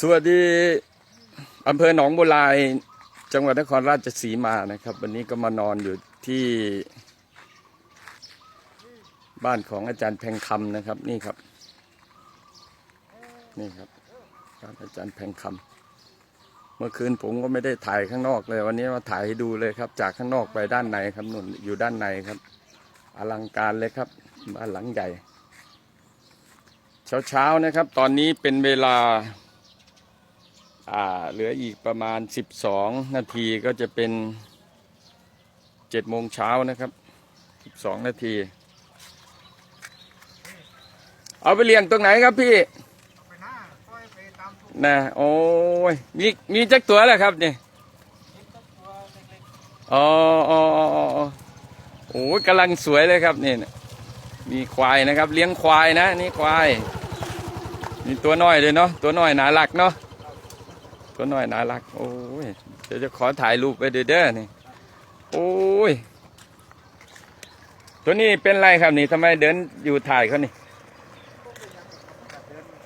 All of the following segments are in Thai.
สวัสดีอำเภอหนองบัวลาย จังหวัดนครราชสีมานะครับ วันนี้ก็มานอนอยู่ที่ บ้านของอาจารย์แพงคำนะครับ นี่ครับ นี่ครับบ้านอาจารย์แพงคำเมื่อคืนผมก็ไม่ได้ถ่ายข้างนอกเลย วันนี้มาถ่ายให้ดูเลยครับ จากข้างนอกไปด้านในครับนุ่นอยู่ด้านในครับ อลังการเลยครับบ้านหลังใหญ่ เช้าๆนะครับ ตอนนี้เป็นเวลาอ่า เหลืออีกประมาณ 12 นาทีก็จะเป็น7โมงเช้านะครับ 12 นาที เอาไปเลี้ยงตรงไหนครับพี่ไปหน้าปล่อยไปตามทุ่งนะโอ้ยมีมีจักตัวแล้วครับนี่นิดตัวเล็กอ๋ออ๋ออ๋ออ๋อโอ้ยกำลังสวยเลยครับนี่นะมีควายนะครับ เลี้ยงควายนะ นี่ควาย มีตัวน้อยเลยเนาะตัวน้อยน่ารักเนาะ ตัวน้อยน่ารัก โอ้ยเดี๋ยวจะขอถ่ายรูปไปเด้อๆนี่ โอ้ย ตัวนี้เป็นไรครับนี่ทำไมเดินอยู่ถ่ายเขานี่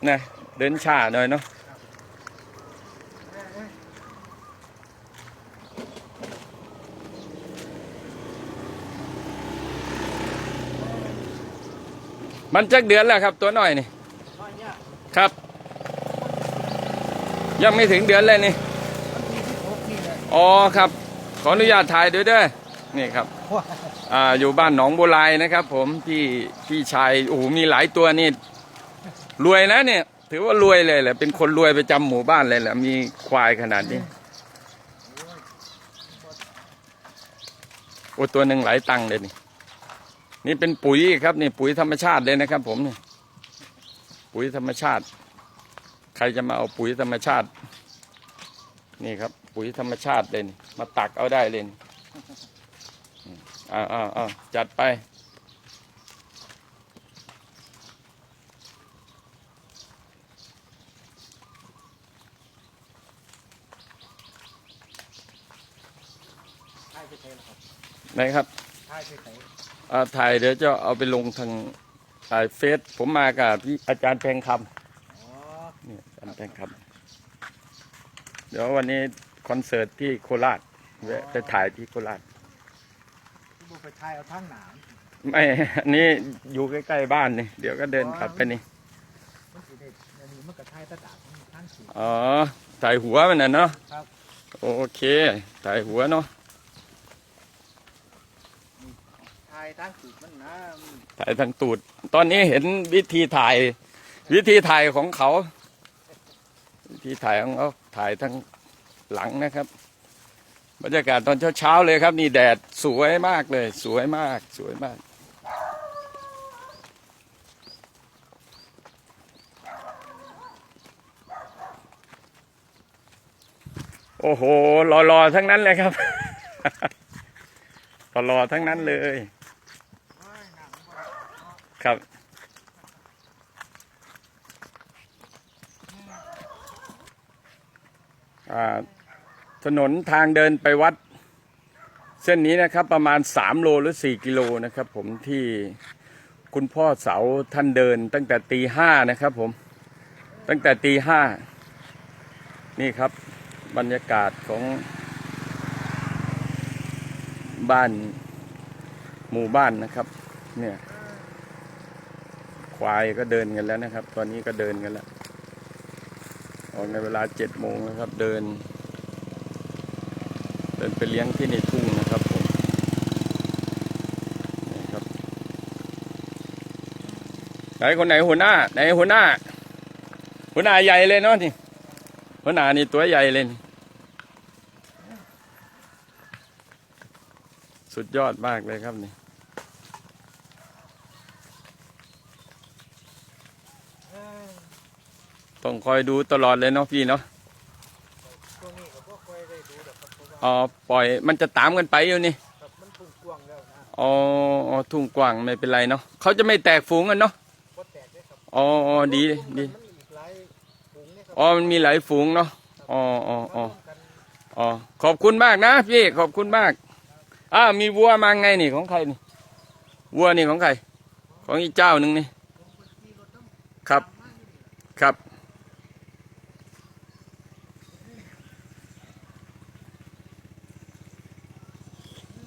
นะเดินช้าหน่อยเนาะมันจักเดือนแล้วครับตัวน้อยนี่ๆน้อยเนี่ยครับ ยังไม่ถึงเดือนเลยนี่มันมีที่โคกนี่แหละอ๋อครับ ขออนุญาตถ่ายด้วยเด้อนี่ครับว้าอ่าอยู่บ้านหนองบัวลายนะครับ ผมพี่พี่ชายโอ้โหมีหลายตัวนี่รวยนะเนี่ย ถือว่ารวยเลยแหละเป็นคนรวยประจำหมู่บ้านเลยแหละมีควายขนาดนี้โอ้ตัวหนึ่งหลายตังค์เลยนี่ นี่เป็นปุ๋ยครับนี่ปุ๋ยธรรมชาติเลยนะครับ ผมนี่ปุ๋ยธรรมชาติใครจะมาเอาปุ๋ยธรรมชาติ นี่ครับ ปุ๋ยธรรมชาติเลยมาตักเอาได้เลยนี่อ้าวอ้าวอ้าวจัดไป ไหนครับไหนครับถ่ายไปไหนอ่าถ่ายเดี๋ยวจะเอาไปลงทางถ่ายเฟซผมมากับพี่อาจารย์แพงคำ เนี่ยอาจารย์แพงคำเดี๋ยววันนี้คอนเสิร์ตที่โคราชแวะไปถ่ายที่โคราชที่บุไปถ่ายเอาทั้งหนามไม่อันนี้อยู่ใกล้ๆบ้านนี่ เดี๋ยวก็เดินกลับไปนี่มันสิเด็ดอันนี้มันก็ถ่ายตะดาบมันทั้งสูง อ๋อถ่ายหัวมันน่ะเนาะครับ โอเคถ่ายหัวเนาะถ่ายทั้งสูงมันนะมันถ่ายทางตูด ตอนนี้เห็นวิธีถ่าย วิธีถ่ายของเขา วิธีถ่ายของเขาถ่ายทางหลังนะครับ บรรยากาศตอนเช้าๆเลยครับ นี่แดดสวยมากเลย สวยมากสวยมากโอ้โหหล่อๆทั้งนั้นเลยครับหล่อๆทั้งนั้นเลย ครับ อ่า ถนนทางเดินไปวัด เส้นนี้นะครับประมาณ 3 โลหรือ 4 กิโลนะครับ ผมที่คุณพ่อเสาท่านเดินตั้งแต่ตีห้านะครับผมตั้งแต่ตีห้านี่ครับบรรยากาศของบ้านหมู่บ้านนะครับ เนี่ยควายก็เดินกันแล้วนะครับ ตอนนี้ก็เดินกันแล้ว ออกในเวลาเจ็ดโมงนะครับ เดิน เดินไปเลี้ยงที่ในทุ่งนะครับผมนี่ครับไหนคนไหนหัวหน้าไหนหัวหน้า หัวหน้าใหญ่เลยเนาะนี่หัวหน้านี่ตัวใหญ่เลยนี่สุดยอดมากเลยครับนี่ เอ้ย ต้องคอยดูตลอดเลยเนาะพี่เนาะช่วงนี้ก็บ่ค่อยได้ดูดอกครับเพราะว่าอ๋อปล่อยมันจะตามกันไปอยู่นี่ครับมันทุ่งกว้างแล้วนะอ๋ออ๋อทุ่งกว้างไม่เป็นไรเนาะเขาจะไม่แตกฝูงกันเนาะบ่แตกเด้ครับอ๋ออ๋อดีดีมันอีกหลายฝูงเนี่ยครับอ๋อมันมีหลายฝูงเนาะอ๋ออ๋ออ๋อมาร่วมกันอ๋อขอบคุณมากนะพี่ขอบคุณมากอ้าวมีวัวมาไงนี่ของใครนี่วัวนี่ของใคร ของอีกเจ้าหนึ่งนี่ ครับครับ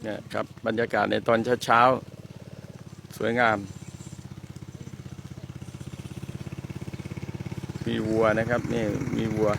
เนี่ยครับบรรยากาศในตอนเช้าๆ สวยงาม มีวัวนะครับ นี่มีวัว